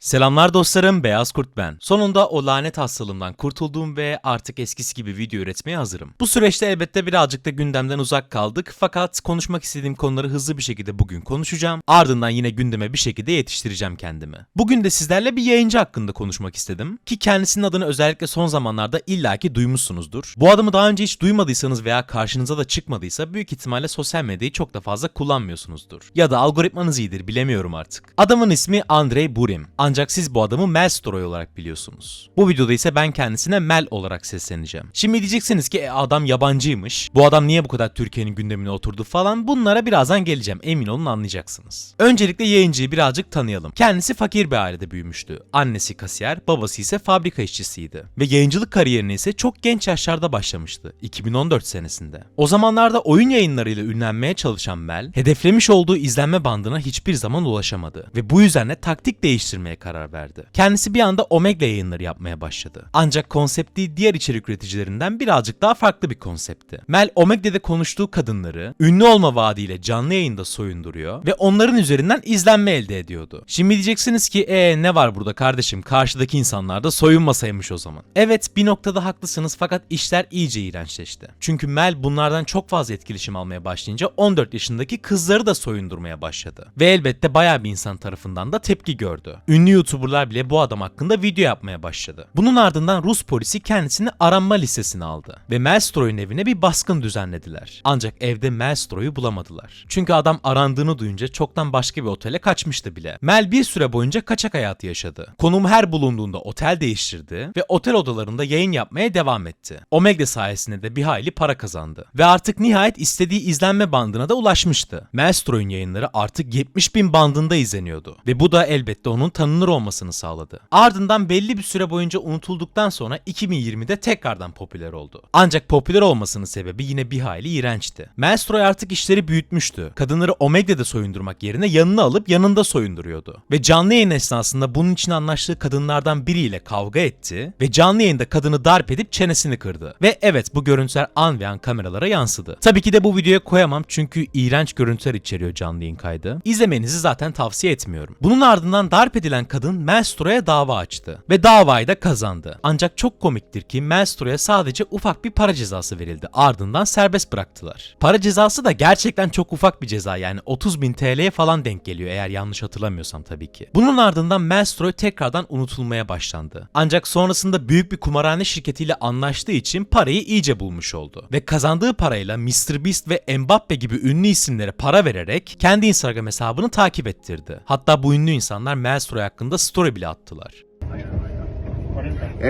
Selamlar dostlarım, Beyaz Kurt ben. Sonunda o lanet hastalığımdan kurtuldum ve artık eskisi gibi video üretmeye hazırım. Bu süreçte elbette birazcık da gündemden uzak kaldık fakat konuşmak istediğim konuları hızlı bir şekilde bugün konuşacağım. Ardından yine gündeme bir şekilde yetiştireceğim kendimi. Bugün de sizlerle bir yayıncı hakkında konuşmak istedim. Ki kendisinin adını özellikle son zamanlarda illaki duymuşsunuzdur. Bu adamı daha önce hiç duymadıysanız veya karşınıza da çıkmadıysa büyük ihtimalle sosyal medyayı çok da fazla kullanmıyorsunuzdur. Ya da algoritmanız iyidir bilemiyorum artık. Adamın ismi Andrei Burim. Ancak siz bu adamı Mel Stroy olarak biliyorsunuz. Bu videoda ise ben kendisine Mel olarak sesleneceğim. Şimdi diyeceksiniz ki e, adam yabancıymış. Bu adam niye bu kadar Türkiye'nin gündemine oturdu falan. Bunlara birazdan geleceğim. Emin olun anlayacaksınız. Öncelikle yayıncıyı birazcık tanıyalım. Kendisi fakir bir ailede büyümüştü. Annesi kasiyer, babası ise fabrika işçisiydi. Ve yayıncılık kariyerine ise çok genç yaşlarda başlamıştı. 2014 senesinde. O zamanlarda oyun yayınlarıyla ünlenmeye çalışan Mel, hedeflemiş olduğu izlenme bandına hiçbir zaman ulaşamadı. Ve bu yüzden de taktik değiştirmeye karar verdi. Kendisi bir anda Omega yayınları yapmaya başladı. Ancak konsepti diğer içerik üreticilerinden birazcık daha farklı bir konseptti. Mel Omega'da konuştuğu kadınları ünlü olma vaadiyle canlı yayında soyunduruyor ve onların üzerinden izlenme elde ediyordu. Şimdi diyeceksiniz ki ee ne var burada kardeşim karşıdaki insanlar da soyunmasaymış o zaman. Evet bir noktada haklısınız fakat işler iyice iğrençleşti. Çünkü Mel bunlardan çok fazla etkileşim almaya başlayınca 14 yaşındaki kızları da soyundurmaya başladı. Ve elbette bayağı bir insan tarafından da tepki gördü. Ünlü YouTuber'lar bile bu adam hakkında video yapmaya başladı. Bunun ardından Rus polisi kendisini aranma listesine aldı ve Melstroy'un evine bir baskın düzenlediler. Ancak evde Melstroy'u bulamadılar. Çünkü adam arandığını duyunca çoktan başka bir otele kaçmıştı bile. Mel bir süre boyunca kaçak hayatı yaşadı. Konum her bulunduğunda otel değiştirdi ve otel odalarında yayın yapmaya devam etti. Omega sayesinde de bir hayli para kazandı. Ve artık nihayet istediği izlenme bandına da ulaşmıştı. Melstroy'un yayınları artık 70 bin bandında izleniyordu. Ve bu da elbette onun tanınır olmasını sağladı. Ardından belli bir süre boyunca unutulduktan sonra 2020'de tekrardan popüler oldu. Ancak popüler olmasının sebebi yine bir hayli iğrençti. Melstroy artık işleri büyütmüştü. Kadınları Omega'da soyundurmak yerine yanına alıp yanında soyunduruyordu. Ve canlı yayın esnasında bunun için anlaştığı kadınlardan biriyle kavga etti ve canlı yayında kadını darp edip çenesini kırdı. Ve evet bu görüntüler an ve an kameralara yansıdı. Tabii ki de bu videoya koyamam çünkü iğrenç görüntüler içeriyor canlı yayın kaydı. İzlemenizi zaten tavsiye etmiyorum. Bunun ardından darp edilen kadın Melstro'ya dava açtı ve davayı da kazandı. Ancak çok komiktir ki Melstro'ya sadece ufak bir para cezası verildi. Ardından serbest bıraktılar. Para cezası da gerçekten çok ufak bir ceza yani 30 bin TL'ye falan denk geliyor eğer yanlış hatırlamıyorsam tabii ki. Bunun ardından Melstroy tekrardan unutulmaya başlandı. Ancak sonrasında büyük bir kumarhane şirketiyle anlaştığı için parayı iyice bulmuş oldu. Ve kazandığı parayla MrBeast ve Mbappe gibi ünlü isimlere para vererek kendi Instagram hesabını takip ettirdi. Hatta bu ünlü insanlar Melstroy hakkında story bile attılar.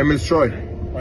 Miss Troy,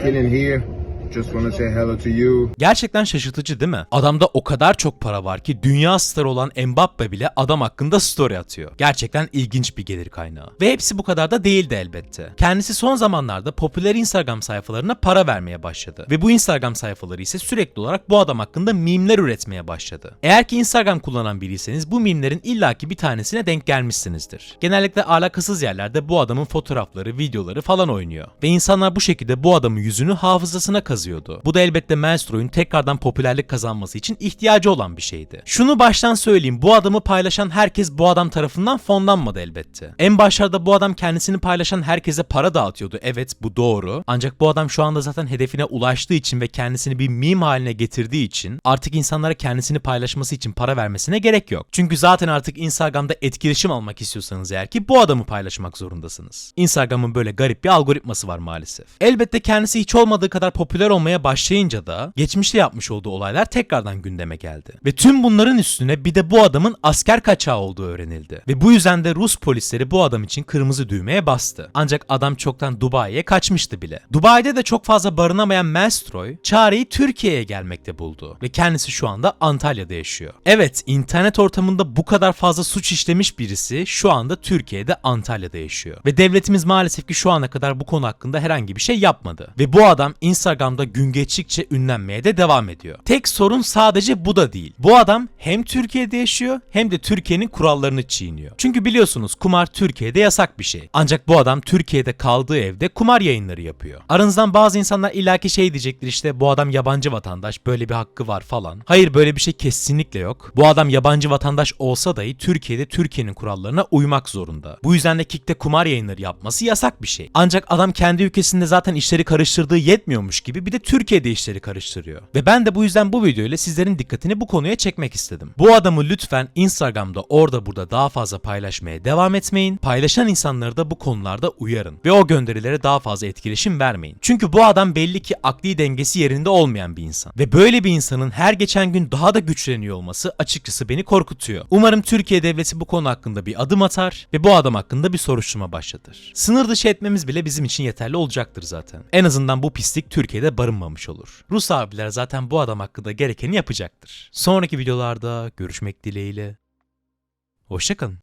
Kenan here. Just want to say hello to you. Gerçekten şaşırtıcı değil mi? Adamda o kadar çok para var ki dünya starı olan Mbappe bile adam hakkında story atıyor. Gerçekten ilginç bir gelir kaynağı. Ve hepsi bu kadar da değildi elbette. Kendisi son zamanlarda popüler Instagram sayfalarına para vermeye başladı. Ve bu Instagram sayfaları ise sürekli olarak bu adam hakkında mimler üretmeye başladı. Eğer ki Instagram kullanan biriyseniz bu mimlerin illaki bir tanesine denk gelmişsinizdir. Genellikle alakasız yerlerde bu adamın fotoğrafları, videoları falan oynuyor. Ve insanlar bu şekilde bu adamın yüzünü hafızasına kazıyordu. Bu da elbette Melstroy'un tekrardan popülerlik kazanması için ihtiyacı olan bir şeydi. Şunu baştan söyleyeyim bu adamı paylaşan herkes bu adam tarafından fonlanmadı elbette. En başlarda bu adam kendisini paylaşan herkese para dağıtıyordu. Evet bu doğru. Ancak bu adam şu anda zaten hedefine ulaştığı için ve kendisini bir meme haline getirdiği için artık insanlara kendisini paylaşması için para vermesine gerek yok. Çünkü zaten artık Instagram'da etkileşim almak istiyorsanız eğer ki bu adamı paylaşmak zorundasınız. Instagram'ın böyle garip bir algoritması var maalesef. Elbette kendisi hiç olmadığı kadar popüler olmaya başlayınca da geçmişte yapmış olduğu olaylar tekrardan gündeme geldi. Ve tüm bunların üstüne bir de bu adamın asker kaçağı olduğu öğrenildi. Ve bu yüzden de Rus polisleri bu adam için kırmızı düğmeye bastı. Ancak adam çoktan Dubai'ye kaçmıştı bile. Dubai'de de çok fazla barınamayan Melstroy çareyi Türkiye'ye gelmekte buldu. Ve kendisi şu anda Antalya'da yaşıyor. Evet internet ortamında bu kadar fazla suç işlemiş birisi şu anda Türkiye'de Antalya'da yaşıyor. Ve devletimiz maalesef ki şu ana kadar bu konu hakkında herhangi bir şey yapmadı. Ve bu adam Instagram'da Instagram'da gün geçtikçe ünlenmeye de devam ediyor. Tek sorun sadece bu da değil. Bu adam hem Türkiye'de yaşıyor hem de Türkiye'nin kurallarını çiğniyor. Çünkü biliyorsunuz kumar Türkiye'de yasak bir şey. Ancak bu adam Türkiye'de kaldığı evde kumar yayınları yapıyor. Aranızdan bazı insanlar illaki şey diyecektir işte bu adam yabancı vatandaş böyle bir hakkı var falan. Hayır böyle bir şey kesinlikle yok. Bu adam yabancı vatandaş olsa dahi Türkiye'de Türkiye'nin kurallarına uymak zorunda. Bu yüzden de Kik'te kumar yayınları yapması yasak bir şey. Ancak adam kendi ülkesinde zaten işleri karıştırdığı yetmiyormuş gibi bir de Türkiye'de işleri karıştırıyor. Ve ben de bu yüzden bu videoyla sizlerin dikkatini bu konuya çekmek istedim. Bu adamı lütfen Instagram'da orada burada daha fazla paylaşmaya devam etmeyin. Paylaşan insanları da bu konularda uyarın. Ve o gönderilere daha fazla etkileşim vermeyin. Çünkü bu adam belli ki akli dengesi yerinde olmayan bir insan. Ve böyle bir insanın her geçen gün daha da güçleniyor olması açıkçası beni korkutuyor. Umarım Türkiye devleti bu konu hakkında bir adım atar ve bu adam hakkında bir soruşturma başlatır. Sınır dışı etmemiz bile bizim için yeterli olacaktır zaten. En azından bu pislik Türkiye'de barınmamış olur. Rus abiler zaten bu adam hakkında gerekeni yapacaktır. Sonraki videolarda görüşmek dileğiyle. Hoşçakalın.